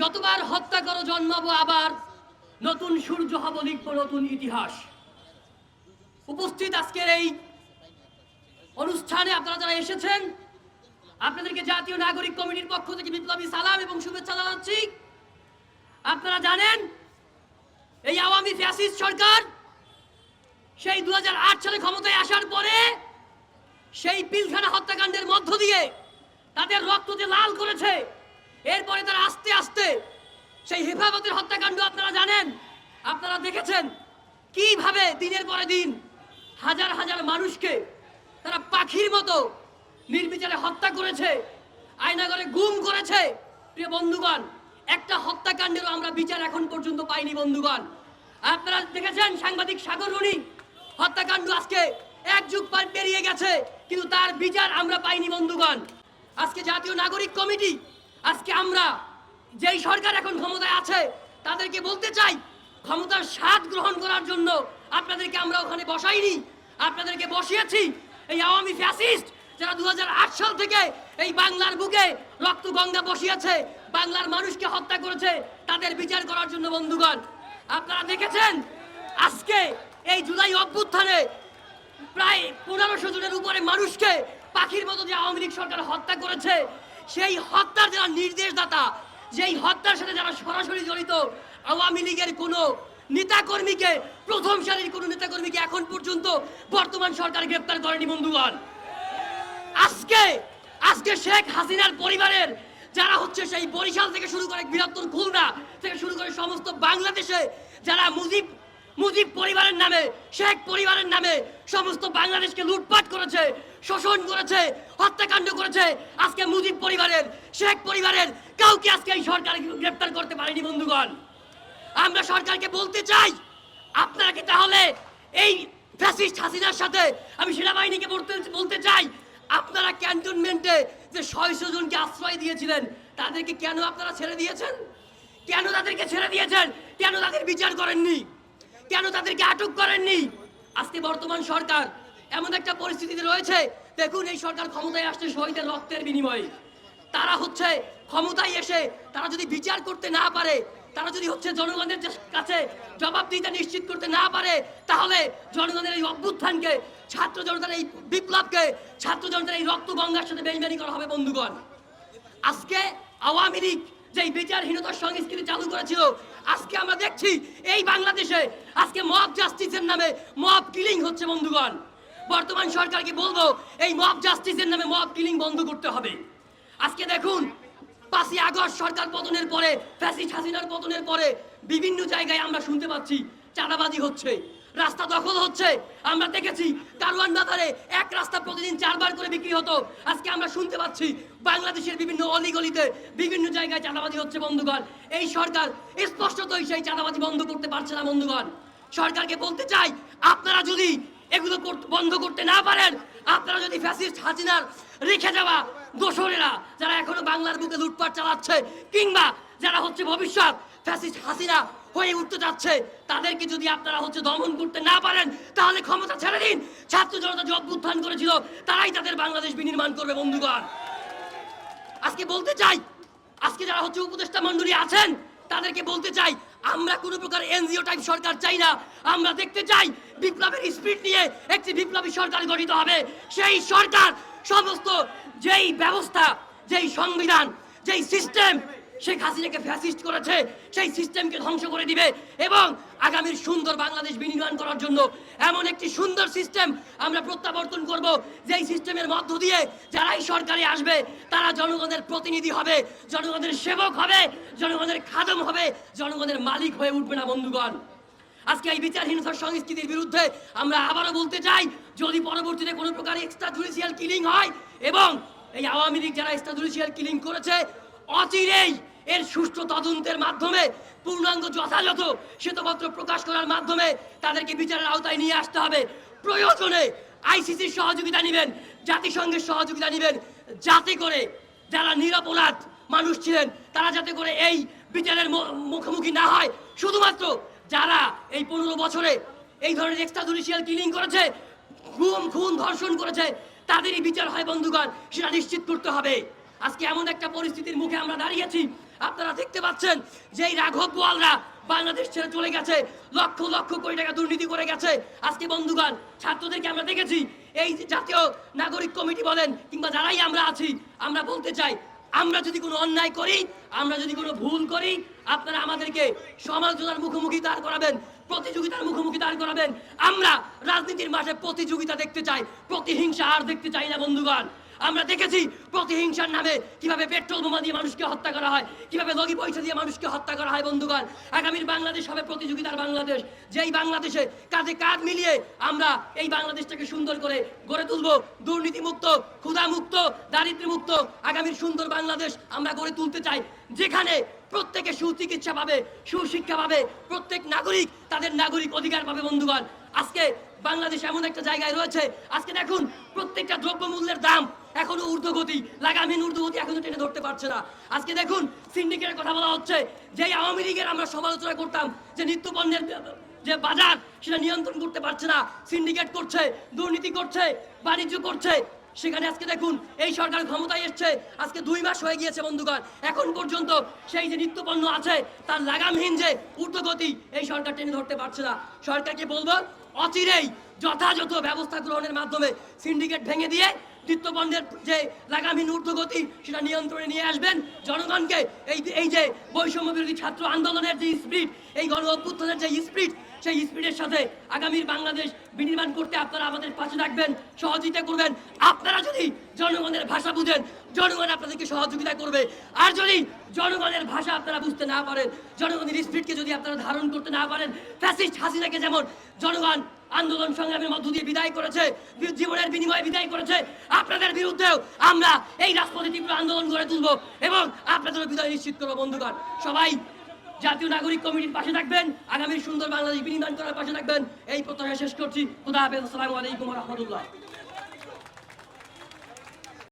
যতবার হত্যা করো, জন্মাবো আবার। নতুন সূর্য হব, লিখব নতুন ইতিহাস। উপস্থিত আজকের এই অনুষ্ঠানে আপনারা যারা এসেছেন, আপনাদেরকে জাতীয় নাগরিক কমিটির পক্ষ থেকে বিপ্লবী সালাম এবং শুভেচ্ছা জানাচ্ছি। আপনারা জানেন, এই আওয়ামী ফ্যাসিস্ট সরকার সেই দু হাজার আট সালে ক্ষমতায় আসার পরে সেই পিলখানা হত্যাকাণ্ডের মধ্য দিয়ে তাদের রক্ত যে লাল করেছে। এরপরে তারা আস্তে আস্তে সেই হেফাজতের হত্যাকাণ্ড আপনারা জানেন? আপনারা দেখেছেন? কীভাবে দিনের পরে দিন হাজার হাজার মানুষকে তারা পাখির মতো নির্বিচারে হত্যা করেছে আয়নাগরে গুম করেছে? প্রিয় বন্ধুগণ, একটা হত্যাকাণ্ডেরও আমরা বিচার এখন পর্যন্ত পাইনি বন্ধুগণ। আপনারা দেখেছেন সাংবাদিক সাগর রুনি? হত্যাকাণ্ড আজকে এক যুগ পার পেরিয়ে গেছে, কিন্তু তার বিচার আমরা পাইনি বন্ধুগণ। আজকে জাতীয় নাগরিক কমিটি আজকে আমরা যেই সরকার এখন ক্ষমতায় আছে, তাদেরকে বলতে চাই, ক্ষমতার স্বাদ গ্রহণ করার জন্য আপনাদেরকে আমরা ওখানে বসাইনি, আপনাদেরকে বসিয়েছি এই আওয়ামী ফ্যাসিস্ট যারা দু সাল থেকে এই বাংলার বুকে রক্ত গঙ্গা বসিয়েছে, বাংলার মানুষকে হত্যা করেছে, তাদের বিচার করার জন্য বন্ধুগণ, আপনারা দেখেছেন? আজকে এই জুলাই অভ্যুত্থানে প্রায় পনেরোশো জনের উপরে মানুষকে পাখির মতো যে আওয়ামী লীগ সরকার হত্যা করেছে সেই হত্যার যারা নির্দেশদাতা, যেই হত্যার সাথে যারা সরাসরি জড়িত, আওয়ামী লীগের কোনো নেতাকর্মীকে, প্রথম সারির কোনো নেতাকর্মীকে এখন পর্যন্ত বর্তমান সরকার গ্রেপ্তার করেনি বন্ধুগণ। আজকে আজকে শেখ হাসিনার পরিবারের যারা হচ্ছে সেই বরিশাল থেকে শুরু করে বৃহত্তর খুলনা থেকে শুরু করে সমস্ত বাংলাদেশে, যারা মুজিব মুজিব পরিবারের নামে, শেখ পরিবারের নামে সমস্ত বাংলাদেশকে লুটপাট করেছে, শোষণ করেছে, হত্যাকাণ্ড করেছে। আজকে মুজিব পরিবারের, শেখ পরিবারের কাউকে আজকে এই সরকার গ্রেপ্তার করতে পারেনি, বন্ধুগণ। আমরা সরকারকে বলতে চাই, আপনারা কি তাহলে এই ফ্যাসিস্ট হাসিনার সাথে আমি সেনাবাহিনীকে বলতে বলতে চাই, আপনারা ক্যান্টনমেন্টে যে ছয়শো জনকে আশ্রয় দিয়েছিলেন, তাদেরকে কেন আপনারা ছেড়ে দিয়েছেন? কেন তাদেরকে ছেড়ে দিয়েছেন? কেন তাদের বিচার করেননি? কেন তাদেরকে আটক করেননি? আজকে বর্তমান সরকার এমন একটা পরিস্থিতিতে রয়েছে, দেখুন এই সরকার ক্ষমতায় আসছে শহীদের রক্তের বিনিময়ে। তারা হচ্ছে ক্ষমতায় এসে, তারা যদি বিচার করতে না পারে, তারা যদি হচ্ছে জনগণের কাছে জবাবদিহিতা নিশ্চিত করতে না পারে, তাহলে জনগণের এই অভ্যুত্থানকে, ছাত্র জনতার এই বিপ্লবকে, ছাত্র জনতার এই রক্ত গঙ্গার সাথে বেইমানি করা হবে বন্ধুগণ। আজকে আওয়ামী লীগ যেই বিচারহীনতার সংস্কৃতি চালু করেছিল, আজকে আমরা দেখছি এই বাংলাদেশে আজকে মব জাস্টিসের নামে মব কিলিং হচ্ছে বন্ধুগণ। বর্তমান সরকারকে বলব, এই মব জাস্টিসের নামে মব কিলিং বন্ধ করতে হবে। আজকে দেখুন, পাঁচই আগস্ট সরকার পতনের পরে ফ্যাসিস্ট হাসিনার পতনের পরে, বিভিন্ন জায়গায় আমরা শুনতে পাচ্ছি, চাঁদাবাজি হচ্ছে। রাস্তা দখল হচ্ছে। আমরা দেখেছি কারওয়ান বাজারে এক রাস্তা প্রতিদিন চারবার করে বিক্রি হতো। আজকে আমরা শুনতে পাচ্ছি বাংলাদেশের বিভিন্ন অলিগলিতে বিভিন্ন জায়গায় চাঁদাবাজি হচ্ছে বন্ধুগণ। এই সরকার স্পষ্টতই সেই চাঁদাবাজি বন্ধ করতে পারছে না বন্ধুগণ। সরকারকে বলতে চাই, আপনারা যদি এগুলো বন্ধ করতে না পারেন, আপনারা যদি ফ্যাসিস্ট হাসিনার রেখে যাওয়া দোসরেরা যারা এখনও বাংলার বুকে লুটপাট চালাচ্ছে, কিংবা যারা হচ্ছে ভবিষ্যৎ ফ্যাসিস্ট হাসিনা হয়ে উঠতে যাচ্ছে। তাদেরকে যদি আপনারা হচ্ছে দমন করতে না পারেন, তাহলে ক্ষমতা ছেড়ে দিন। ছাত্র জনতা যে অভ্যুত্থান করেছিল, তারাই তাদের বাংলাদেশ বিনির্মাণ করবে, বন্ধুগণ। আজকে বলতে চাই, আজকে যারা হচ্ছে উপদেষ্টা মন্ডলী আছেন, তাদেরকে বলতে চাই, আমরা কোনো প্রকার এনজিও টাইপ সরকার চাই না। আমরা দেখতে চাই, বিপ্লবের স্পিড নিয়ে একটি বিপ্লবী সরকার গঠিত হবে। সেই সরকার সমস্ত যেই ব্যবস্থা, যেই সংবিধান, যেই সিস্টেম শেখ হাসিনাকে ফ্যাসিস্ট করেছে, সেই সিস্টেমকে ধ্বংস করে দিবে এবং আগামীর সুন্দর বাংলাদেশ বিনির্মাণ করার জন্য এমন একটি সুন্দর সিস্টেম আমরা প্রত্যাবর্তন করব, যেই সিস্টেমের মধ্য দিয়ে যারাই সরকারে আসবে, তারা জনগণের প্রতিনিধি হবে, জনগণের সেবক হবে, জনগণের খাদম হবে, জনগণের মালিক হয়ে উঠবে না, বন্ধুগণ। আজকে এই বিচারহীনতার সংস্কৃতির বিরুদ্ধে আমরা আবারও বলতে চাই, যদি পরবর্তীতে কোনো প্রকার এক্সট্রা জুডিশিয়াল কিলিং হয় এবং এই আওয়ামী লীগ যারা এক্সট্রা জুডিশিয়াল কিলিং করেছে, অচিরেই এর সুষ্ঠু তদন্তের মাধ্যমে পূর্ণাঙ্গ যথাযথ শ্বেতপত্র প্রকাশ করার মাধ্যমে তাদেরকে বিচারের আওতায় নিয়ে আসতে হবে। প্রয়োজনে আইসিসির সহযোগিতা নেবেন, জাতিসংঘের সহযোগিতা নেবেন, যাতে করে যারা নিরপরাধ মানুষ ছিলেন, তারা যাতে করে এই বিচারের মুখোমুখি না হয়। শুধুমাত্র যারা এই পনেরো বছরে এই ধরনের এক্সট্রা জুডিশিয়াল কিলিং করেছে খুন খুন, ধর্ষণ করেছে, তাদেরই বিচার হয় বন্ধুগণ, সেটা নিশ্চিত করতে হবে। আজকে এমন একটা পরিস্থিতির মুখে আমরা দাঁড়িয়েছি আপনারা দেখতে পাচ্ছেন যে এই রাঘব বোয়ালরা বাংলাদেশ ছেড়ে চলে গেছে, লক্ষ লক্ষ কোটি টাকা দুর্নীতি করে গেছে। আজকে বন্ধুগণ, ছাত্রদেরকে আমরা দেখেছি, এই জাতীয় নাগরিক কমিটি বলেন কিংবা যারাই আমরা আছি, আমরা বলতে চাই, আমরা যদি কোনো অন্যায় করি, আমরা যদি কোনো ভুল করি, আপনারা আমাদেরকে সমালোচনার মুখোমুখি দাঁড় করাবেন, প্রতিযোগিতার মুখোমুখি দাঁড় করাবেন। আমরা রাজনীতির মাঠে প্রতিযোগিতা দেখতে চাই, প্রতিহিংসা আর দেখতে চাই না, বন্ধুগণ। আমরা দেখেছি প্রতিহিংসার নামে কীভাবে পেট্রোল বোমা দিয়ে মানুষকে হত্যা করা হয়, কীভাবে লগি পয়সা দিয়ে মানুষকে হত্যা করা হয়, বন্ধুগণ। আগামীর বাংলাদেশ হবে প্রতিযোগিতার বাংলাদেশ। যেই বাংলাদেশে কাঁধে কাঁধ মিলিয়ে আমরা এই বাংলাদেশটাকে সুন্দর করে গড়ে তুলবো, দুর্নীতিমুক্ত, ক্ষুধামুক্ত, দারিদ্র্যমুক্ত, আগামীর সুন্দর বাংলাদেশ আমরা গড়ে তুলতে চাই, যেখানে প্রত্যেকে সুচিকিৎসা পাবে, সুশিক্ষা পাবে, প্রত্যেক নাগরিক তাদের নাগরিক অধিকার পাবে, বন্ধুগণ। আজকে বাংলাদেশ এমন একটা জায়গায় রয়েছে, আজকে দেখুন প্রত্যেকটা দ্রব্যমূল্যের দাম এখনও ঊর্ধ্বগতি, লাগামহীন ঊর্ধ্বগতি এখনও টেনে ধরতে পারছে না। আজকে দেখুন, সিন্ডিকেটের কথা বলা হচ্ছে যে এই আওয়ামী লীগের আমরা সমালোচনা করতাম যে নিত্য পণ্যের যে বাজার, সেটা নিয়ন্ত্রণ করতে পারছে না। সিন্ডিকেট করছে, দুর্নীতি করছে, বাণিজ্য করছে। সেখানে আজকে দেখুন, এই সরকার ক্ষমতায় এসছে, আজকে দুই মাস হয়ে গিয়েছে বন্ধুগণ। এখন পর্যন্ত সেই যে নিত্যপণ্য আছে, তার লাগামহীন যে ঊর্ধ্বগতি, এই সরকার টেনে ধরতে পারছে না। সরকারকে বলব, অচিরেই যথাযথ ব্যবস্থা গ্রহণের মাধ্যমে সিন্ডিকেট ভেঙে দিয়ে নিত্যপণ্যের যে লাগামহীন ঊর্ধ্বগতি, সেটা নিয়ন্ত্রণে নিয়ে আসবেন। জনগণকে এই এই যে বৈষম্য বিরোধী ছাত্র আন্দোলনের যে স্পিরিট এই গণ অভ্যুত্থানের যে স্পিরিট সেই স্পিডের সাথে আগামীর বাংলাদেশ বিনির্মাণ করতে আপনারা আমাদের পাশে থাকবেন, সহযোগিতা করবেন। আপনারা যদি জনগণের ভাষা বুঝেন জনগণ আপনাদেরকে সহযোগিতা করবে। আর যদি জনগণের ভাষা আপনারা বুঝতে না পারেন, জনগণের স্পিডকে যদি আপনারা ধারণ করতে না পারেন, ফ্যাসিস্ট হাসিনাকে যেমন জনগণ আন্দোলন সংগ্রামের মধ্য দিয়ে বিদায় করেছে জীবনের বিনিময়ে বিদায় করেছে, আপনাদের বিরুদ্ধেও আমরা এই রাজপথে তীব্র আন্দোলন গড়ে তুলব এবং আপনাদের বিদায় নিশ্চিত করব, বন্ধুগণ। সবাই জাতীয় নাগরিক কমিটির পাশে থাকবেন আগামী সুন্দর বাংলাদেশ বিনির্মাণ করার পাশে থাকবেন। এই প্রত্যাশা শেষ করছি। খুদা হাফেজ। আসসালামু আলাইকুম রহমতুল্লাহ।